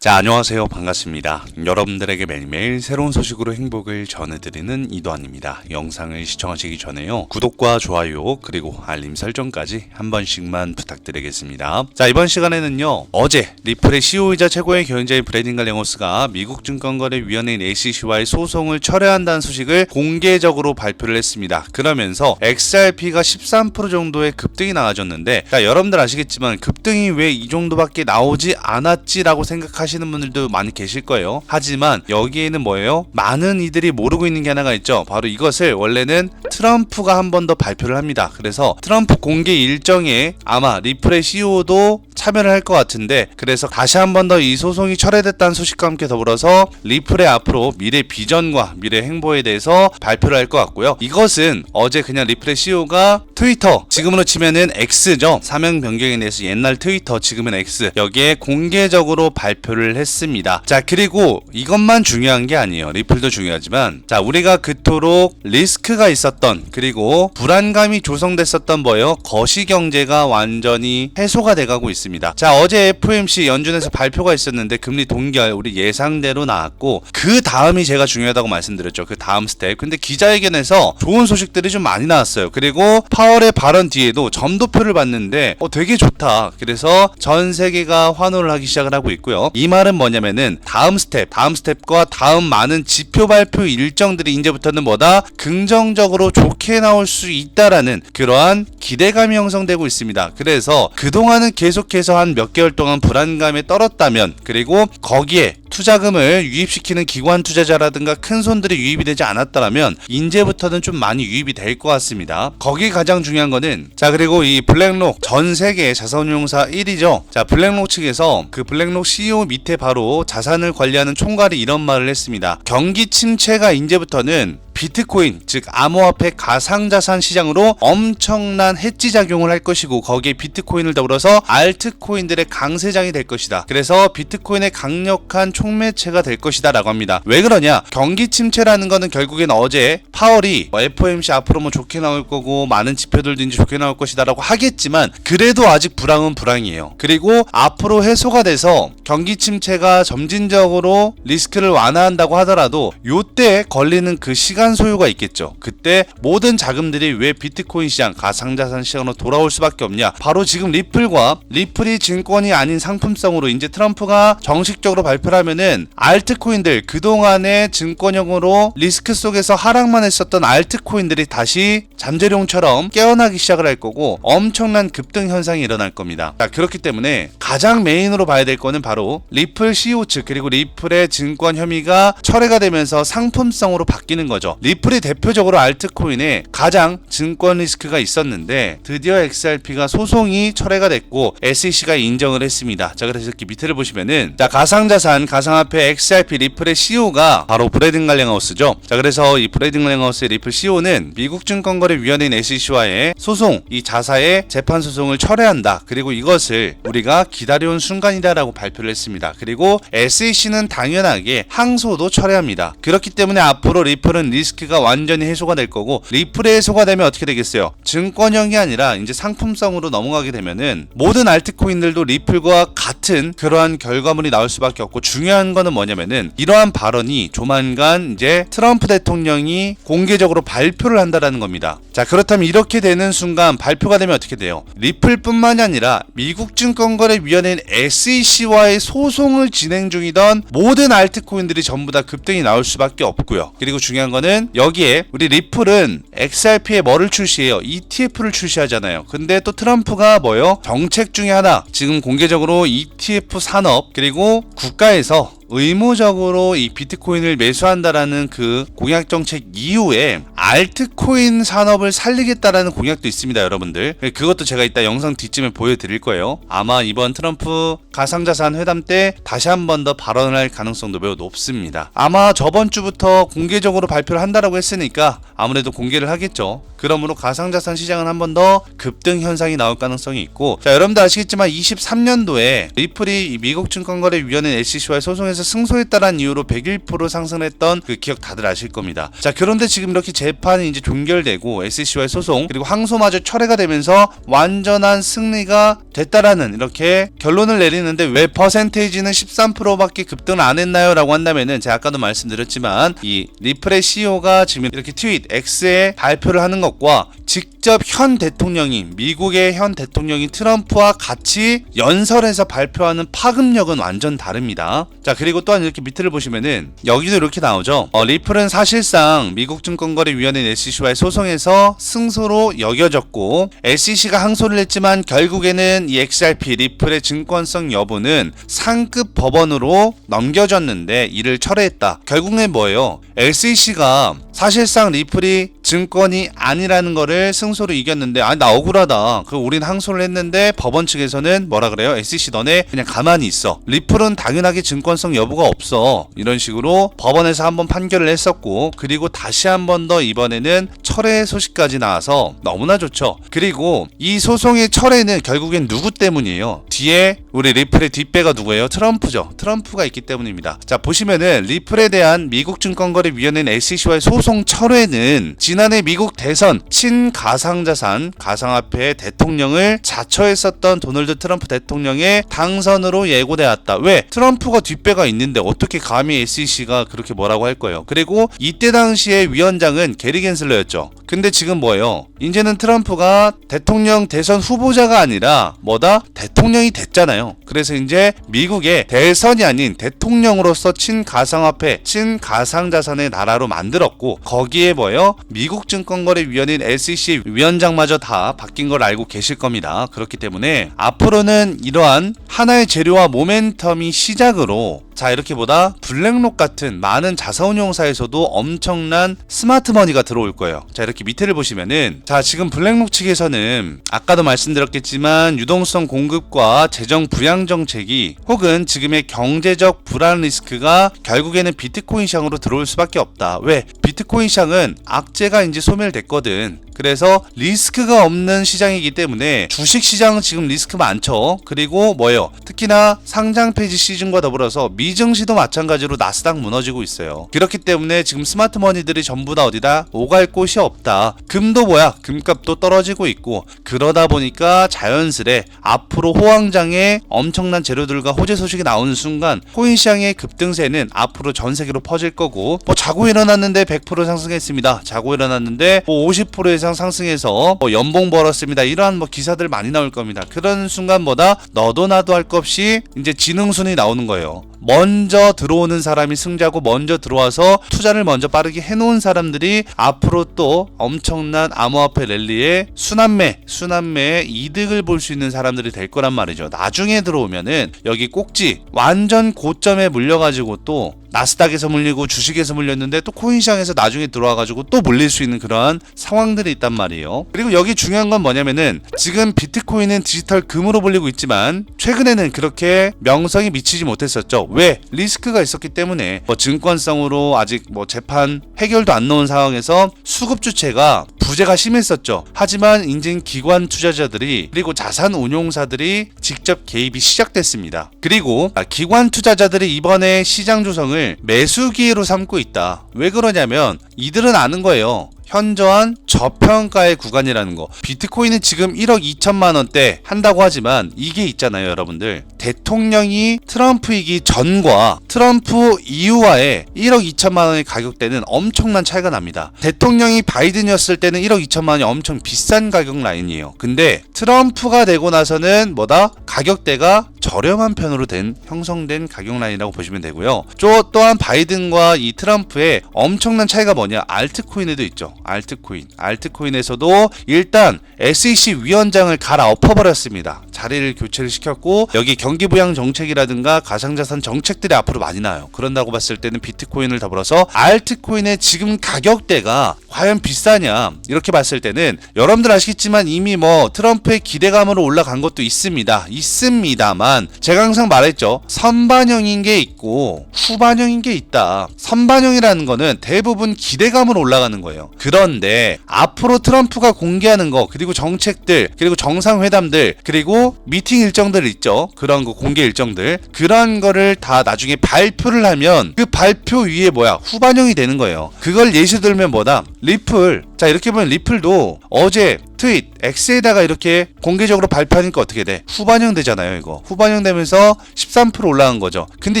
자, 안녕하세요. 반갑습니다. 여러분들에게 매일매일 새로운 소식으로 행복을 전해드리는 이도환입니다. 영상을 시청하시기 전에요. 구독과 좋아요, 그리고 알림 설정까지 한 번씩만 부탁드리겠습니다. 자, 이번 시간에는요. 어제 리플의 CEO이자 최고의 경영자인 브래딘 갈랭호스가 미국 증권거래위원회인 SEC와의 소송을 철회한다는 소식을 공개적으로 발표를 했습니다. 그러면서 XRP가 13% 정도의 급등이 나와줬는데 자, 여러분들 아시겠지만 급등이 왜 이 정도밖에 나오지 않았지라고 생각하시 는 분들도 많이 계실 거예요. 하지만 여기에는 뭐예요? 많은 이들이 모르고 있는 게 하나가 있죠. 바로 이것을 원래는 트럼프가 한 번 더 발표를 합니다. 그래서 트럼프 공개 일정에 아마 리플의 CEO도 참여를 할 것 같은데 그래서 다시 한 번 더 이 소송이 철회됐다는 소식과 함께 더불어서 리플의 앞으로 미래 비전과 미래 행보에 대해서 발표를 할 것 같고요. 이것은 어제 그냥 리플의 CEO가 트위터 지금으로 치면은 X죠. 사명 변경에 대해서 옛날 트위터 지금은 X 여기에 공개적으로 발표를 했습니다. 자 그리고 이것만 중요한 게 아니에요. 리플도 중요하지만 자 우리가 그토록 리스크가 있었던 그리고 불안감이 조성됐었던 뭐예요? 거시 경제가 완전히 해소가 돼가고 있습니다. 자 어제 FOMC 연준에서 발표가 있었는데 금리 동결 우리 예상대로 나왔고 그 다음이 제가 중요하다고 말씀드렸죠. 그 다음 스텝. 근데 기자회견에서 좋은 소식들이 좀 많이 나왔어요. 그리고 파월의 발언 뒤에도 점도표를 봤는데 어 되게 좋다. 그래서 전 세계가 환호를 하기 시작을 하고 있고요. 이 말은 뭐냐면은 다음 스텝, 다음 스텝과 다음 많은 지표 발표 일정들이 이제부터는 뭐다 긍정적으로 좋게 나올 수 있다라는 그러한 기대감이 형성되고 있습니다. 그래서 그동안은 계속해서 한 몇 개월 동안 불안감에 떨었다면 그리고 거기에 투자금을 유입시키는 기관 투자자라든가 큰 손들이 유입이 되지 않았다면 이제부터는 좀 많이 유입이 될 것 같습니다. 거기 가장 중요한 거는 자 그리고 이 블랙록 전 세계 자산운용사 1위죠. 자 블랙록 측에서 그 블랙록 CEO 밑에 바로 자산을 관리하는 총괄이 이런 말을 했습니다. 경기 침체가 이제부터는 비트코인 즉 암호화폐 가상자산 시장으로 엄청난 해지 작용을 할 것이고 거기에 비트코인을 더불어서 알트코인들의 강세장이 될 것이다. 그래서 비트코인의 강력한 총매체가 될 것이다라고 합니다. 왜 그러냐? 경기 침체라는 거는 결국엔 어제 파월이 FOMC 앞으로 뭐 좋게 나올 거고 많은 지표들도 이제 좋게 나올 것이다라고 하겠지만 그래도 아직 불황은 불황이에요. 그리고 앞으로 해소가 돼서 경기 침체가 점진적으로 리스크를 완화한다고 하더라도 요때 걸리는 그 시간 소요가 있겠죠. 그때 모든 자금들이 왜 비트코인 시장, 가상자산 시장으로 돌아올 수밖에 없냐? 바로 지금 리플과 리플이 증권이 아닌 상품성으로 이제 트럼프가 정식적으로 발표를 하면은 알트코인들 그동안의 증권형으로 리스크 속에서 하락만 했었던 알트코인들이 다시 잠재룡처럼 깨어나기 시작을 할 거고 엄청난 급등 현상이 일어날 겁니다. 자, 그렇기 때문에 가장 메인으로 봐야 될 거는 바로 리플 CEO 측 그리고 리플의 증권 혐의가 철회가 되면서 상품성으로 바뀌는 거죠. 리플이 대표적으로 알트코인에 가장 증권 리스크가 있었는데 드디어 XRP가 소송이 철회가 됐고 SEC가 인정을 했습니다. 자 그래서 이렇게 밑에를 보시면은 자 가상자산 가상화폐 XRP 리플의 CEO가 바로 브래든 갈랭하우스죠. 자 그래서 이 브래든 갈랭하우스의 리플 CEO는 미국 증권거래위원회인 SEC와의 소송 이 자사의 재판 소송을 철회한다. 그리고 이것을 우리가 기다려온 순간이다라고 발표를 했습니다. 그리고 SEC는 당연하게 항소도 철회합니다. 그렇기 때문에 앞으로 리플은 리스 크가 완전히 해소가 될 거고 리플의 해소가 되면 어떻게 되겠어요? 증권형이 아니라 이제 상품성으로 넘어가게 되면은 모든 알트코인들도 리플과 같은 그러한 결과물이 나올 수밖에 없고 중요한 거는 뭐냐면은 이러한 발언이 조만간 이제 트럼프 대통령이 공개적으로 발표를 한다라는 겁니다. 자 그렇다면 이렇게 되는 순간 발표가 되면 어떻게 돼요? 리플뿐만이 아니라 미국 증권거래위원회인 SEC와의 소송을 진행 중이던 모든 알트코인들이 전부 다 급등이 나올 수밖에 없고요. 그리고 중요한 거는 여기에 우리 리플은 XRP에 뭐를 출시해요? ETF를 출시하잖아요. 근데 또 트럼프가 뭐요? 정책 중에 하나 지금 공개적으로 ETF 산업 그리고 국가에서 의무적으로 이 비트코인을 매수한다라는 그 공약 정책 이후에 알트코인 산업을 살리겠다라는 공약도 있습니다, 여러분들. 그것도 제가 이따 영상 뒤쯤에 보여드릴 거예요. 아마 이번 트럼프 가상자산 회담 때 다시 한 번 더 발언을 할 가능성도 매우 높습니다. 아마 저번 주부터 공개적으로 발표를 한다라고 했으니까 아무래도 공개를 하겠죠. 그러므로 가상자산 시장은 한 번 더 급등 현상이 나올 가능성이 있고 자 여러분들 아시겠지만 23년도에 리플이 미국 증권거래위원회 SEC와의 소송에서 승소했다는 이유로 101% 상승했던 그 기억 다들 아실 겁니다. 자 그런데 지금 이렇게 재 재판이 이제 종결되고 SEC와의 소송 그리고 항소마저 철회가 되면서 완전한 승리가 됐다라는 이렇게 결론을 내리는데 왜 퍼센테이지는 13%밖에 급등을 안 했나요? 라고 한다면은 제가 아까도 말씀드렸지만 이 리플의 CEO가 지금 이렇게 트윗 X에 발표를 하는 것과 직접 현 대통령이 미국의 현 대통령이 트럼프와 같이 연설해서 발표하는 파급력은 완전 다릅니다. 자 그리고 또한 이렇게 밑을 보시면은 여기도 이렇게 나오죠. 어, 리플은 사실상 미국 증권거래위원회 SEC와의 소송에서 승소로 여겨졌고 SEC가 항소를 했지만 결국에는 이 XRP 리플의 증권성 여부는 상급 법원으로 넘겨졌는데 이를 철회했다. 결국엔 뭐예요? SEC가 사실상 리플이 증권이 아니라는 거를 승소로 이겼는데 아니 나 억울하다. 그 우린 항소를 했는데 법원 측에서는 뭐라 그래요? SEC 너네 그냥 가만히 있어. 리플은 당연하게 증권성 여부가 없어. 이런 식으로 법원에서 한번 판결을 했었고 그리고 다시 한 번 더 이번에는 철회 소식까지 나와서 너무나 좋죠. 그리고 이 소송의 철회는 결국엔 누구 때문이에요? 뒤에 우리 리플의 뒷배가 누구예요? 트럼프죠. 트럼프가 있기 때문입니다. 자 보시면은 리플에 대한 미국 증권거래위원회 SEC와의 소송 철회는 지난해 미국 대선 친가상자산 가상화폐 대통령을 자처했었던 도널드 트럼프 대통령의 당선으로 예고되었다. 왜? 트럼프가 뒷배가 있는데 어떻게 감히 SEC가 그렇게 뭐라고 할 거예요. 그리고 이때 당시에 위원장은 게리 겐슬러였죠. 근데 지금 뭐예요? 이제는 트럼프가 대통령 대선 후보자가 아니라 뭐다? 대통령이 됐잖아요. 그래서 이제 미국의 대선이 아닌 대통령으로서 친가상화폐, 친가상자산의 나라로 만들었고 거기에 뭐예요? 미국 증권거래위원회인 SEC 위원장마저 다 바뀐 걸 알고 계실 겁니다. 그렇기 때문에 앞으로는 이러한 하나의 재료와 모멘텀이 시작으로 자 이렇게 보다 블랙록 같은 많은 자사운용사에서도 엄청난 스마트머니가 들어올 거예요. 자 이렇게 밑에를 보시면은 자 지금 블랙록 측에서는 아까도 말씀드렸겠지만 유동성 공급과 재정 부양 정책이 혹은 지금의 경제적 불안 리스크가 결국에는 비트코인 시장으로 들어올 수밖에 없다. 왜? 비트코인 시장은 악재가 이제 소멸됐거든. 그래서 리스크가 없는 시장이기 때문에 주식 시장은 지금 리스크 많죠. 그리고 뭐예요? 특히나 상장 폐지 시즌과 더불어서 미증시도 마찬가지로 나스닥 무너지고 있어요. 그렇기 때문에 지금 스마트 머니들이 전부 다 어디다 오갈 곳이 없다. 금도 뭐야? 금값도 떨어지고 있고 그러다 보니까 자연스레 앞으로 호황장에 엄청난 재료들과 호재 소식이 나오는 순간 코인 시장의 급등세는 앞으로 전 세계로 퍼질 거고 뭐 자고 일어났는데 100% 상승했습니다. 자고 일어났는데 뭐 50% 이상 상승해서 뭐 연봉 벌었습니다. 이러한 뭐 기사들 많이 나올 겁니다. 그런 순간보다 너도 나도 할 것 없이 이제 지능순이 나오는 거예요. 먼저 들어오는 사람이 승자고 먼저 들어와서 투자를 먼저 빠르게 해놓은 사람들이 앞으로 또 엄청난 암호화폐 랠리에 순환매, 순환매의 이득을 볼 수 있는 사람들이 될 거란 말이죠. 나중에 들어오면은 여기 꼭지 완전 고점에 물려가지고 또 나스닥에서 물리고 주식에서 물렸는데 또 코인 시장에서 나중에 들어와가지고 또 물릴 수 있는 그러한 상황들이 있단 말이에요. 그리고 여기 중요한 건 뭐냐면은 지금 비트코인은 디지털 금으로 불리고 있지만 최근에는 그렇게 명성이 미치지 못했었죠. 왜? 리스크가 있었기 때문에 뭐 증권성으로 아직 뭐 재판 해결도 안 나온 상황에서 수급 주체가 부재가 심했었죠. 하지만 인증 기관 투자자들이 그리고 자산 운용사들이 직접 개입이 시작됐습니다. 그리고 기관 투자자들이 이번에 시장 조성을 매수 기회로 삼고 있다. 왜 그러냐면 이들은 아는 거예요. 현저한 저평가의 구간이라는 거. 비트코인은 지금 1억 2천만 원대 한다고 하지만 이게 있잖아요, 여러분들. 대통령이 트럼프이기 전과 트럼프 이후와의 1억 2천만 원의 가격대는 엄청난 차이가 납니다. 대통령이 바이든이었을 때는 1억 2천만 원이 엄청 비싼 가격 라인이에요. 근데 트럼프가 되고 나서는 뭐다? 가격대가 저렴한 편으로 된 형성된 가격 라인이라고 보시면 되고요. 또 또한 바이든과 이 트럼프의 엄청난 차이가 뭐냐? 알트코인에도 있죠. 알트코인. 알트코인에서도 일단 SEC 위원장을 갈아 엎어버렸습니다. 자리를 교체를 시켰고 여기 경기 부양 정책이라든가 가상자산 정책들이 앞으로 많이 나요. 그런다고 봤을 때는 비트코인을 더불어서 알트코인의 지금 가격대가 과연 비싸냐 이렇게 봤을 때는 여러분들 아시겠지만 이미 뭐 트럼프의 기대감으로 올라간 것도 있습니다. 있습니다만 제가 항상 말했죠. 선반영인 게 있고 후반영인 게 있다. 선반영이라는 거는 대부분 기대감으로 올라가는 거예요. 그런데 앞으로 트럼프가 공개하는 거 그리고 정책들 그리고 정상회담들 그리고 미팅 일정들 있죠. 그런 거 공개 일정들 그런 거를 다 나중에 발표를 하면 그 발표 위에 뭐야 후반영이 되는 거예요. 그걸 예시 들면 뭐다 리플 자 이렇게 보면 리플도 어제 트윗 X에다가 이렇게 공개적으로 발표하니까 어떻게 돼? 후반영 되잖아요, 이거. 후반영 되면서 13% 올라간 거죠. 근데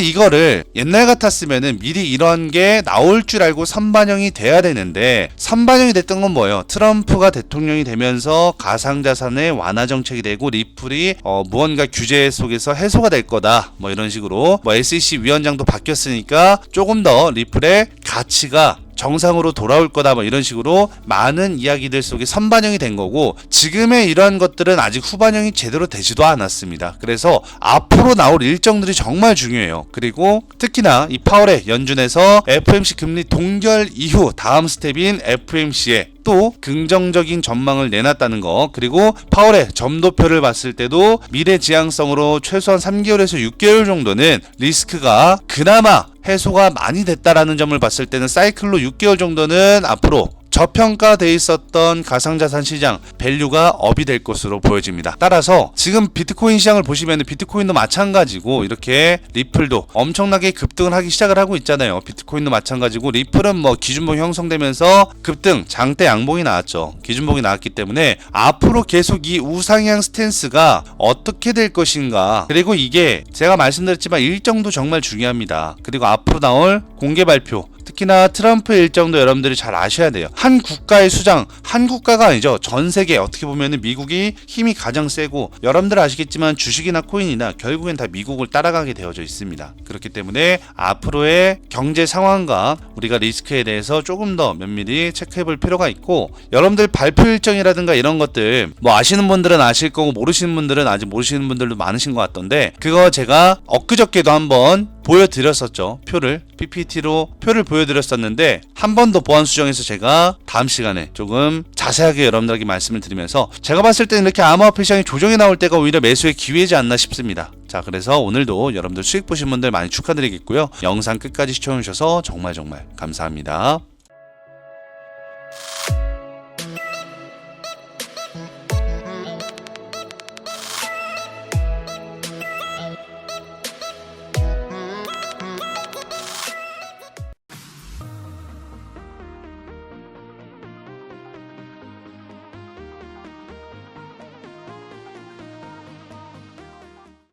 이거를 옛날 같았으면은 미리 이런 게 나올 줄 알고 3반영이 돼야 되는데 3반영이 됐던 건 뭐예요? 트럼프가 대통령이 되면서 가상자산의 완화 정책이 되고 리플이 어, 무언가 규제 속에서 해소가 될 거다. 뭐 이런 식으로 뭐 SEC 위원장도 바뀌었으니까 조금 더 리플의 가치가 정상으로 돌아올 거다 뭐 이런 식으로 많은 이야기들 속에 선반영이 된 거고 지금의 이러한 것들은 아직 후반영이 제대로 되지도 않았습니다. 그래서 앞으로 나올 일정들이 정말 중요해요. 그리고 특히나 이 파월의 연준에서 FMC 금리 동결 이후 다음 스텝인 FMC에 또 긍정적인 전망을 내놨다는 거 그리고 파월의 점도표를 봤을 때도 미래 지향성으로 최소한 3개월에서 6개월 정도는 리스크가 그나마 해소가 많이 됐다라는 점을 봤을 때는 사이클로 6개월 정도는 앞으로 저평가돼 있었던 가상자산 시장 밸류가 업이 될 것으로 보여집니다. 따라서 지금 비트코인 시장을 보시면 비트코인도 마찬가지고 이렇게 리플도 엄청나게 급등을 하기 시작을 하고 있잖아요. 비트코인도 마찬가지고 리플은 뭐 기준봉 형성되면서 급등 장대 양봉이 나왔죠. 기준봉이 나왔기 때문에 앞으로 계속 이 우상향 스탠스가 어떻게 될 것인가 그리고 이게 제가 말씀드렸지만 일정도 정말 중요합니다. 그리고 앞으로 나올 공개 발표 특히나 트럼프 일정도 여러분들이 잘 아셔야 돼요. 한 국가의 수장, 한 국가가 아니죠. 전 세계 어떻게 보면은 미국이 힘이 가장 세고 여러분들 아시겠지만 주식이나 코인이나 결국엔 다 미국을 따라가게 되어져 있습니다. 그렇기 때문에 앞으로의 경제 상황과 우리가 리스크에 대해서 조금 더 면밀히 체크해 볼 필요가 있고 여러분들 발표 일정이라든가 이런 것들 뭐 아시는 분들은 아실 거고 모르시는 분들은 아직 모르시는 분들도 많으신 것 같던데 그거 제가 엊그저께도 한번 보여드렸었죠. 표를 PPT로 표를 보여드렸었는데 한 번 더 보안 수정해서 제가 다음 시간에 조금 자세하게 여러분들에게 말씀을 드리면서 제가 봤을 때는 이렇게 암호화폐 시장이 조정이 나올 때가 오히려 매수의 기회지 않나 싶습니다. 자 그래서 오늘도 여러분들 수익 보신 분들 많이 축하드리겠고요. 영상 끝까지 시청해주셔서 정말 정말 감사합니다.